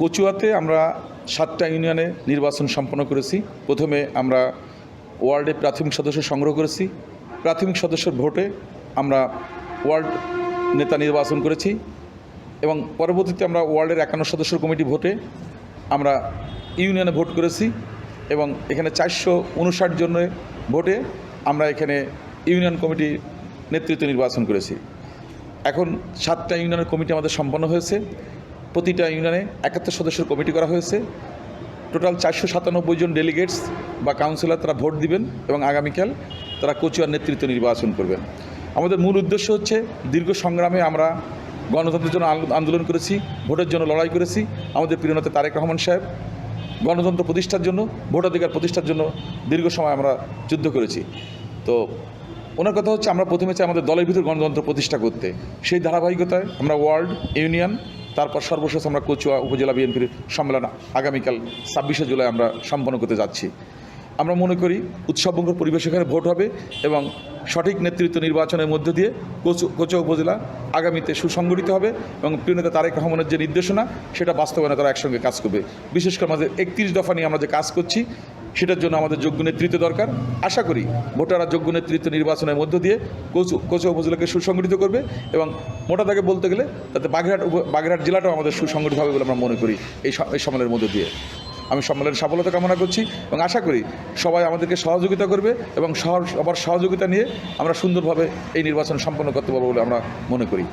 কচুয়াতে আমরা সাতটা ইউনিয়নে নির্বাচন সম্পন্ন করেছি। প্রথমে আমরা ওয়ার্ডে প্রাথমিক সদস্য সংগ্রহ করেছি। প্রাথমিক সদস্যের ভোটে আমরা ওয়ার্ড নেতা নির্বাচন করেছি এবং পরবর্তীতে আমরা ওয়ার্ডের একান্ন সদস্য কমিটি ভোটে আমরা ইউনিয়নে ভোট করেছি এবং এখানে চারশো উনষাট জনের ভোটে আমরা এখানে ইউনিয়ন কমিটি নেতৃত্ব নির্বাচন করেছি। এখন সাতটা ইউনিয়নের কমিটি আমাদের সম্পন্ন হয়েছে। প্রতিটা ইউনিয়নে একাত্তর সদস্যের কমিটি করা হয়েছে। টোটাল চারশো সাতানব্বই জন ডেলিগেটস বা কাউন্সিলর তারা ভোট দিবেন এবং আগামীকাল তারা কচুয়ার নেতৃত্ব নির্বাচন করবেন। আমাদের মূল উদ্দেশ্য হচ্ছে দীর্ঘ সংগ্রামে আমরা গণতন্ত্রের জন্য আন্দোলন করেছি, ভোটের জন্য লড়াই করেছি। আমাদের প্রিয়নেতা তারেক রহমান সাহেব গণতন্ত্র প্রতিষ্ঠার জন্য, ভোটাধিকার প্রতিষ্ঠার জন্য দীর্ঘ সময় আমরা যুদ্ধ করেছি। তো ওনার কথা হচ্ছে আমরা প্রথমে চাই আমাদের দলের ভিতর গণতন্ত্র প্রতিষ্ঠা করতে। সেই ধারাবাহিকতায় আমরা ওয়ার্ল্ড ইউনিয়ন তারপর সর্বশেষ আমরা কচুয়া উপজেলা বিএনপির সম্মেলন আগামীকাল ছাব্বিশে জুলাই আমরা সম্পন্ন করতে যাচ্ছি। আমরা মনে করি উৎসবমুখর পরিবেশ এখানে ভোট হবে এবং সঠিক নেতৃত্ব নির্বাচনের মধ্য দিয়ে কোচু, কোচুয়া উপজেলা আগামীতে সুসংগঠিত হবে এবং প্রিয়নেতা তারেক রহমানের যে নির্দেশনা, সেটা বাস্তবায়নে তারা একসঙ্গে কাজ করবে। বিশেষ করে আমাদের একত্রিশ দফা নিয়ে আমরা যে কাজ করছি সেটার জন্য আমাদের যোগ্য নেতৃত্ব দরকার। আশা করি ভোটাররা যোগ্য নেতৃত্ব নির্বাচনের মধ্য দিয়ে কোচু কোচুয়া উপজেলাকে সুসংগঠিত করবে এবং মোটা দাগে বলতে গেলে তাতে বাগেরহাট বাগেরহাট জেলাটাও আমাদের সুসংগঠিত হবে বলে আমরা মনে করি এই এই সম্মেলনের মধ্য দিয়ে। আমি সম্মেলনের সফলতা কামনা করছি এবং আশা করি সবাই আমাদেরকে সহযোগিতা করবে এবং সবার সহযোগিতা নিয়ে আমরা সুন্দরভাবে এই নির্বাচন সম্পন্ন করতে পারব বলে আমরা মনে করি।